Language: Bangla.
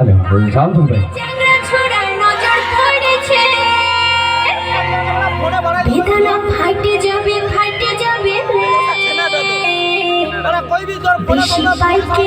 আরে শান্ত ভাই চ্যাংড়া ছোড়ার বেদনা ফাটে যাবে ফাটে যাবে রে। বেশি বাইকে